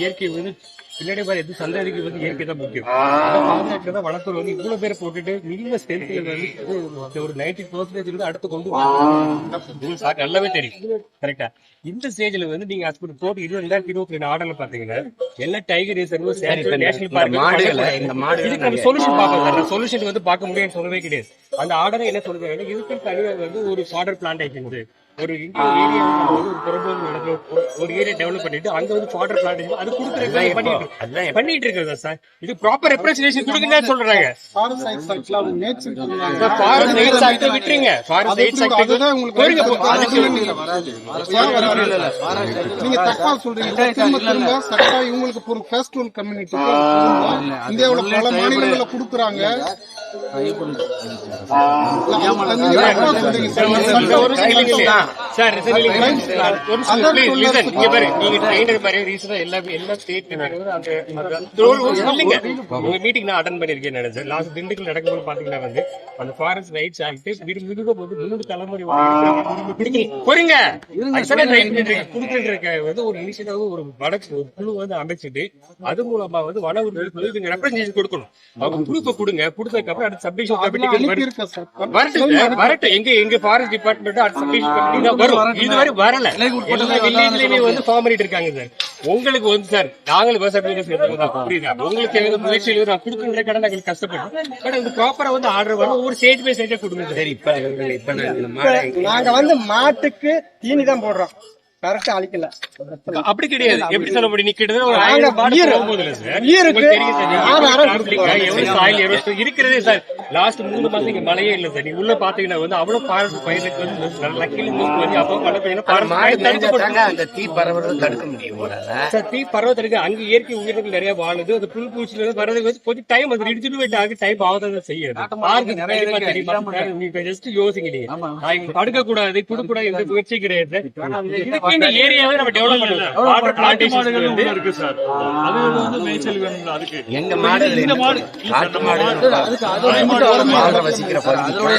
இயற்கை வந்து பின்னாடி பாரு எது சந்ததிக்கு வந்து இயற்கை தான் முக்கியம். பாதுகாக்கிறத வளர்க்குறது வந்து இவ்வளவு பேரை போட்டுட்டு மினிமம் ஸ்ட்ரென்த்ல வந்து இது ஒரு நைன்டி பர்சன்டேஜ் வந்து அடுத்து கொண்டு. சார் நல்லாவே தெரியும். கரெக்டா இந்த ஸ்டேஜ்ல வந்து நீங்க ஹாஸ்பிட்டல் போட்டு இருபது ரெண்டாயிரத்தி இருபத்தி ரெண்டு ஆர்டர்ல பாத்தீங்கன்னா எல்லா டைகர் ரிசர்வ் நேஷனல் பார்க் இந்த நம்ம சொல்யூஷன் பார்க்கலாம். சார் சொல்யூஷன் வந்து பார்க்க முடியும்னு சொல்லவே கிடையாது. அந்த ஆர்டரை என்ன சொல்றாங்க இதுக்கு தனியாக வந்து ஒரு ஃபாடர் பிளான்டேஷன் ஒரு ஏரியா ஒரு புறம்போக்கு இடத்துல ஒரு- ஒரு ஏரியா டெவலப் பண்ணிட்டு அங்க வந்து ஃபாடர் பிளான்டேஷன் அது கொடுக்குறது பண்ணிட்டு அதான் இருக்கு. பண்ணிட்டு இருக்கிறதா சார்? இது ப்ராப்பர் ரெப்ரஸன்டேஷன் கொடுக்குன்னு சொல்றாங்க. Forest side circle nature forest விட்டுருங்க. ஃபாரஸ்ட் அதுதான் உங்களுக்கு அதுக்கு வராது? நீங்க தப்பா சொல்றீங்க. திரும்ப திரும்ப சட்டா இவங்களுக்கு ஒரு ஃபேஸ்டிவல் கம்யூனிட்டி இந்தியாவுல பல மாநிலங்கள்ல கொடுக்குறாங்க. நீங்க தப்பா சொல்றீங்க சார். பாரு, நீங்க பாரு, ஆ எல்லா சொல்லுங்க. உங்க meeting நான் attend பண்ணிருக்கேன் நினைச்சேன். last திண்டுக்கல் நடக்கும்போது பாத்தீங்கன்னா வந்து, அந்த forest rights act விரும்பி போது மூணு தலைமுறை. பொறுங்க. வந்து ஒரு initiative, ஒரு வடக்கு ஒரு குழு வந்து அமைச்சிட்டு அது மூலமா வந்து வன உறுப்பினர்களுக்கு representation கொடுக்கணும். அவங்க அ கொடுங்க. கொடுத்ததுக்கு அப்புறம் அடுத்த வரட்டும் எங்க எங்க ஃபாரஸ்ட் டிபார்ட்மெண்ட் அது சப்மிஷன் தான் வரும். இதுவரை வரல. எல்லா வில்லேஜ்லயுமே வந்து ஃபார்ம் பண்ணிட்டு இருக்காங்க சார். உங்களுக்கு வந்து சார் நாங்களும் விவசாய புரியுதா? உங்களுக்கு எங்க முயற்சியில் நான் கொடுக்குற கடன் கஷ்டப்படும். பட் அது ப்ராப்பரா வந்து ஆர்டர் வரும். ஒவ்வொரு ஸ்டேஜ் பை ஸ்டேஜா கொடுங்க சார். இப்ப நாங்க வந்து மாட்டுக்கு தீனி தான் போடுறோம். கரெக்டா அழிக்கல. அப்படி கிடையாது. எப்படி சொல்ல முடியும் நீ கிட்டத்தட்ட ஒரு ஆயிரம் சார். இருக்கிறதே சார். லாஸ்ட் மூணு மாசம் இங்க மழையே இல்ல சார் நீ உள்ள பாத்தீங்கன்னா வந்து அவ்வளவு ஃபாரஸ்ட் பயிருக்கு வந்து லக்கிலி மூக்கு வந்து அப்போ மழை பெய்யணும் மாடு ஃபாரஸ்ட் மேய்ஞ்சாதாங்க அந்த தீ பரவுறது தடுக்க முடியும் உங்களால சார் தீ பர்வதம் இருக்கு அங்க இயற்கை உயிரினங்கள் நிறைய வாழுது. அது புல் பூச்சில இருந்து வர்றதுக்கு வந்து கொஞ்சம் டைம் அது ரிஜுவேட் ஆகி டைம் ஆகுதான் செய்யுது. பார்க்கு கண்டிப்பா தெரியுமா? நீங்க ஜஸ்ட் யோசிங்க. நீங்க நான் இங்க தடுக்க கூடாது குடுக்க கூடாது எந்த முயற்சி கிடையாது இதுக்கு இந்த ஏரியாவை நம்ம டெவலப் பண்ணலாம். வாட்டர் பிளான்டேஷன் வந்து இருக்கு சார் அது வந்து மேய்ச்சல் வேணும் அதுக்கு. எங்க மாடுகள் என்ன பண்ணும்? காட்டு மாடுகள் மாடுற வசிக்கிற பகுதி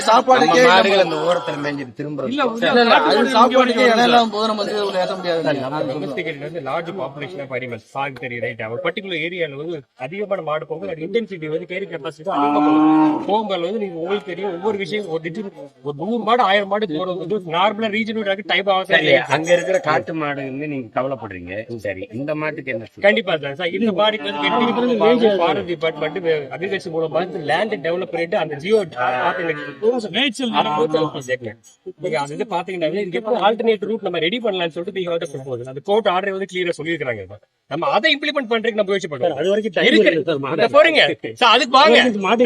சாப்பாடு நம்ம மாடுகள் அந்த ஓரத்துல மேய்ஞ்சிட்டு திரும்புறது அது சாப்பாடுக்கே இடம் இல்லாம போது நம்ம வந்து உள்ள ஏத்த முடியாது domesticated வந்து large population of animals. Sahoo தெரியும், right? ஒரு particular areaல வந்து அதிகமான மாடு போகும்போது வந்து போகும். போகும்போது வந்து நீங்க உங்களுக்கு தெரியும் ஒவ்வொரு விஷயம் ஒரு ஒரு நூறு மாடு ஆயிரம் மாடு போறது நார்மலா ரீஜன் டைப் ஆகும் அங்க இருக்கிற காட்டு மாடு வந்து நீங்க கவலைப்படுறீங்க சரி இந்த மாட்டுக்கு என்ன? கண்டிப்பா சார் இந்த மாடிக்கு வந்து டிபார்ட்மெண்ட் அக்ரிகல்ச்சர் மூலமா லேண்ட் டெவலப் அந்த ஜியோ இது பாத்தீங்கன்னா இதுக்கு ஆல்டர்னேட் ரூட் நம்ம ரெடி பண்ணலாம்னு சொல்லிட்டு நீங்க வந்து அந்த கோர்ட் ஆர்டர் வந்து கிளியரா சொல்லியிருக்காங்க. நம்ம அதை இம்ப்ளிமெண்ட் பண்றதுக்கு நம்ம முயற்சி பண்றோம் அது வரைக்கும் போறீங்க. சார் அதுக்கு வாங்க.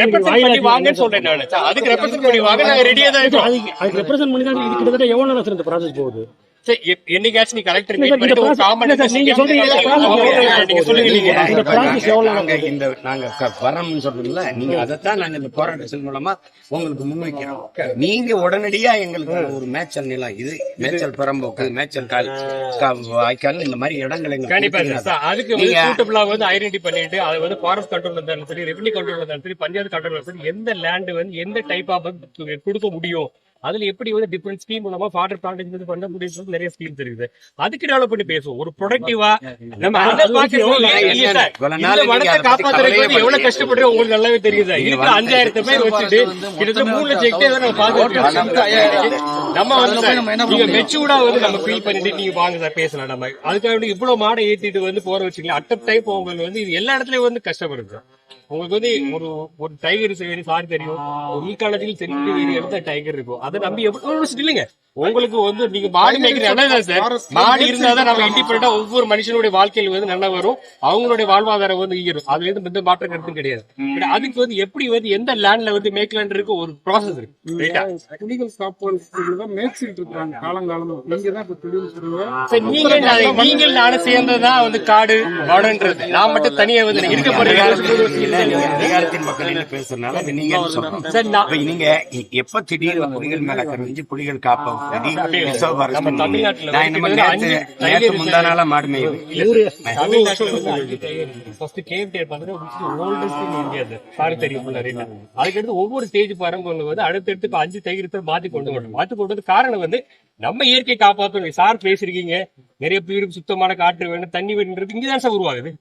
ரெப்ரசென்ட் பண்ணி வாங்கன்னு சொல்றேன் நான். அதுக்கு ரெப்ரசென்ட் பண்ணி வாங்க. நாங்க ரெடியா தான் இருக்கோம். அதுக்கு ரெப்ரசென்ட் பண்ணி தான் இது கிட்டத்தட்ட எவ்வளவு நேரம் சார் இந்த ப்ராசஸ் போகுது? சார் எப்- என்னைக்காச்சும் நீ கலெக்டர் இல்ல, மீட் பண்ணிட்டு ஒரு இந்த நீங்க சொல்றீங்க, இந்த வரோம்னு சொல்றீங்களா நீங்க அதைத்தான் நாங்க இந்த போராட்டத்தின் மூலமா உங்களுக்கு முன்வைக்கிறோம். நீங்க உடனடியா எங்களுக்கு ஒரு மேய்ச்சல் நிலம் இது மேய்ச்சல் புறம்போக்கு மேய்ச்சல் கால் வாய்க்கால் இந்த மாதிரி இடங்கள் எங்களுக்கு அதுக்கு சூட்டபிளா வந்து ஐடென்டி பண்ணிட்டு அது வந்து ஃபாரஸ்ட் கண்ட்ரோல் இருந்தாலும் சரி ரெவன்யூ கண்ட்ரோல் இருந்தாலும் சரி பஞ்சாயத்து கண்ட்ரோல் இருந்தாலும் சரி எந்த லேண்ட் வந்து எந்த டைப் ஆஃப் கொடுக்க முடியும்? அதுல எப்படி வந்து டிஃபரெண்ட் ஸ்கீம் மூலமா ஃபாடர் பிளான்டேஷன் பண்ண முடியும் நிறைய ஸ்கீம்ஸ் இருக்குது அதுக்கு டெவலப் பண்ணி பேசுவோம். ஒரு ப்ரொடக்டிவா நம்ம அதை வனத்தை காப்பாத்துறதுக்கு வந்து எவ்வளவு கஷ்டப்படுறோம் உங்களுக்கு நல்லாவே தெரியுது. வந்து- அஞ்சாயிரத்து பேர் வச்சுட்டு கிட்டத்தட்ட மூணு லட்சம் நம்ம வந்து சார், நீங்க மெச்சூர்டா வந்து நம்ம ஃபீல் பண்ணிட்டு நீங்க வாங்க சார் பேசலாம் நம்ம. அதுக்காக வேண்டி இவ்வளவு மாடை ஏத்திட்டு வந்து போற வச்சுக்கலாம் அட்ட டைப் உங்களுக்கு வந்து இது எல்லா இடத்துலயும் வந்து கஷ்டப்படுது உங்களுக்கு வந்து ஒரு ஒரு டைகர் சரி சாரி தெரியும். ஒரு ஈக்காலஜிக்கல் சென்சிட்டிவ் எடுத்த டைகர் இருக்கும். அதை நம்பி எப்படி இல்லைங்க உங்களுக்கு வந்து நீங்க மாடு மேய்க்கிற தான் சார். மாடு இருந்தாதான் நம்ம இண்டிபெண்டா ஒவ்வொரு மனுஷனுடைய வாழ்க்கையில வந்து நல்லா வரும். அவங்களுடைய வாழ்வாதாரம் வந்து ஈரும். அதுல இருந்து எந்த மாற்றம் கருத்தும் கிடையாது. அதுக்கு வந்து எப்படி வந்து எந்த லேண்ட்ல வந்து மேய்க்கலான் இருக்கு ஒரு ப்ராசஸ் இருக்கு. காப்போல் தான் மேய்ச்சிட்டு இருக்காங்க காலங்காலமா. நீங்க தான் இப்ப தொழில் சொல்லுங்க சரி, நீங்கள் நான் நீங்கள் நானும் சேர்ந்ததுதான் வந்து காடு வடன்றது. நான் மட்டும் தனியா வந்து இருக்க போறேன் மக்கள் என்ன பேசுறதுனால நீங்க நீங்க எப்ப திடீர்னு புலிகள் மேல கரைஞ்சு புலிகள் காப்ப நம்ம தமிழ்நாட்டுல tiger முந்தா நாளா மாடு. அதுக்கடுத்து ஒவ்வொரு ஸ்டேஜ் பரம்பு வந்து அடுத்தடுத்து இப்ப அஞ்சு டைகர் மாத்தி கொண்டு வரணும். மாத்தி கொண்டு வந்து காரணம் வந்து நம்ம இயற்கை காப்பாற்றணும் சார் பேசிருக்கீங்க நிறைய பேருக்கு சுத்தமான காற்று வேணும் தண்ணி வேணும்ன்றது இங்கதான் சார் உருவாகுது?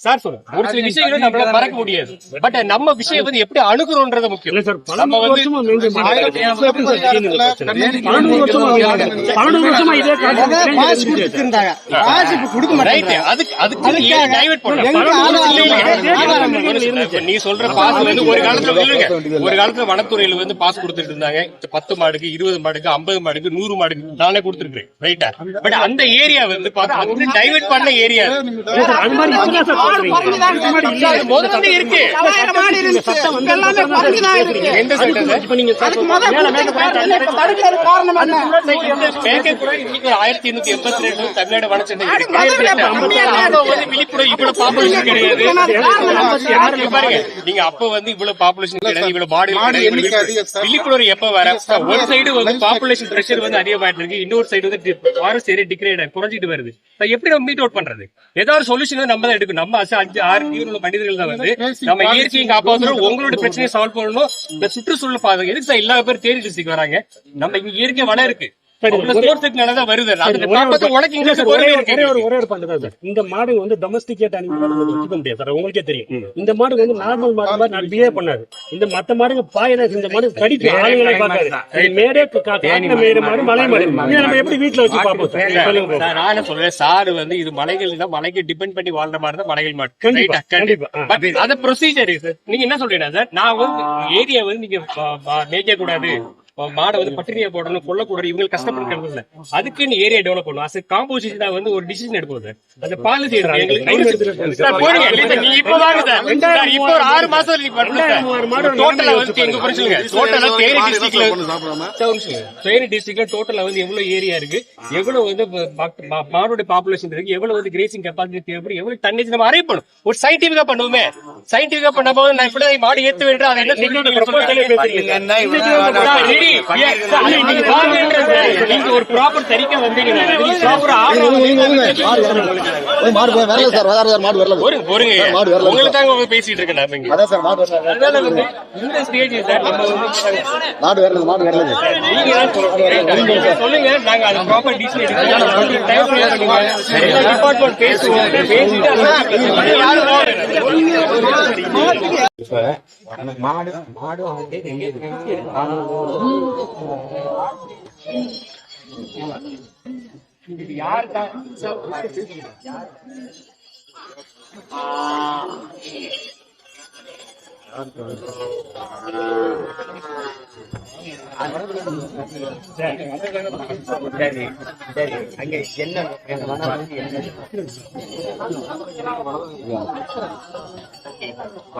சார் சொல்லுங்க ஒரு சில விஷயங்களை நம்மளால மறக்க முடியாது பட் நம்ம விஷயம் வந்து எப்படி அணுகுறோம்ன்றது முக்கியம் இல்ல சார் பல நம்ம வந்து நீ சொல்ற பாஸ் வந்து ஒரு காலத்துல இல்லைங்க ஒரு காலத்துல வனத்துறையில வந்து பாஸ் கொடுத்துட்டு இருந்தாங்க பத்து மாடுக்கு இருபது மாடுக்கு ஐம்பது மாடுக்கு நூறு மாடுக்கு நானே கொடுத்துருக்கேன் ரைட்டா பட் அந்த ஏரியா வந்து பார்த்தா டைவர்ட் பண்ண ஏரியா இருக்கு. எந்த ஆயிரத்தி எண்ணூத்தி எண்பத்தி ரெண்டு தமிழ்நாடு வனச்சந்தை விழிப்புணர்வு இவ்வளவு பாப்புலேஷன் கிடையாது. இங்க பாருங்க. நீங்க அப்ப வந்து இவ்வளவு பாப்புலேஷன் கிடையாது இவ்வளவு பாடி மாடு. விழிப்புணர்வு எப்ப வர? ஒரு சைடு வந்து பாப்புலேஷன் பிரஷர் வந்து அதிகமாயிட்டு இருக்கு. இன்னொரு சைடு வந்து ஃபாரஸ்ட் ஏரியா டிகிரேட் குறைஞ்சிட்டு வருது. எப்படி நம்ம மீட் அவுட் பண்றது? ஏதாவது ஒரு சொல்யூஷன் நம்ம தான் எடுக்கணும். நம்ம அச- அஞ்சு ஆறு தீவிர மனிதர்கள் தான் வந்து. நம்ம இயற்கையை காப்பாற்றணும் உங்களோட பிரச்சனையை சால்வ் பண்ணணும். இந்த சுற்றுச்சூழல் பாதுகாப்பு எதுக்கு சார் எல்லா பேரும் தேனி டிஸ்ட்ரிக்ட் வராங்க? நம்ம இங்க இயற்கை வளம் இருக்கு. இந்த மாடு வந்து டொமஸ்டிகேட் அனிமல் வச்சுக்க முடியாது சார். உங்களுக்கே தெரியும். இந்த மாடு வந்து நார்மல் மாடு மாதிரி நான் பிஹேவ் பண்ணாது இந்த மத்த மாடுங்க பாயனா இந்த மாடு கடிக்கும். ஆளுங்களை பார்க்காது. மேடே மலை மாடு நம்ம எப்படி வீட்டுல வச்சு பார்ப்போம். நான் சொல்றேன்? சார் வந்து இது மலைகள் தான் மலைக்கு டிபெண்ட் பண்ணி வாழ்ற மாதிரி தான் மலைகள் மாடு. கண்டிப்பா? கண்டிப்பா. அது ப்ரொசீஜர் நீங்க என்ன சொல்றீங்க சார்? நான் வந்து ஏரியா வந்து நீங்க மேய்க்க கூடாது மாடை வந்து பட்டினியை போடணும் கொல்லக்கூடாது இவங்க கஷ்டப்படுறது இல்ல அதுக்குன்னு ஏரியா டெவலப் பண்ணணும். அது காம்போசிஷன் வந்து ஒரு டிசிஷன் எடுப்போம் அந்த பாலிசி இப்ப ஒரு ஆறு மாசம் டோட்டலா வந்து எங்க குறைச்சுங்க டோட்டலா தேனி டிஸ்ட்ரிக்ட்ல தேனி டிஸ்ட்ரிக்ட்ல டோட்டலா வந்து எவ்வளவு ஏரியா இருக்கு? எவ்வளவு வந்து மாடோட பாப்புலேஷன் இருக்கு? எவ்வளவு வந்து கிரேசிங் கெப்பாசிட்டி தேவைப்படும்? எவ்வளவு டன்னேஜ் நம்ம அரைவ் பண்ணும் ஒரு சயின்டிபிக்கா பண்ணுவோமே. சயின்டிபிக்கா பண்ண போது நான் இப்படி மாடு ஏத்து வேண்டும் அதை என்ன நீங்க ஒரு ப்ராப்பர் தரிக்க வந்தீங்கன்னா மாடு வரல சார் வராது சார் மாடு வரல ஒரு பொறுங்க மாடு வரல. உங்களுக்கு தாங்க பேசிட்டு இருக்கேன் நான் அதான் சார் மாடு வரல இந்த ஸ்டேஜ் சார் மாடு வரல மாடு வரல நீங்க சொல்லுங்க. நாங்க அது ப்ராப்பர் டிசிஷன் டிபார்ட்மெண்ட் பேசுவோம் பேசிட்டு யாரும் போகல. மாடு மாடு வந்து சரி சரி அங்க என்ன என்ன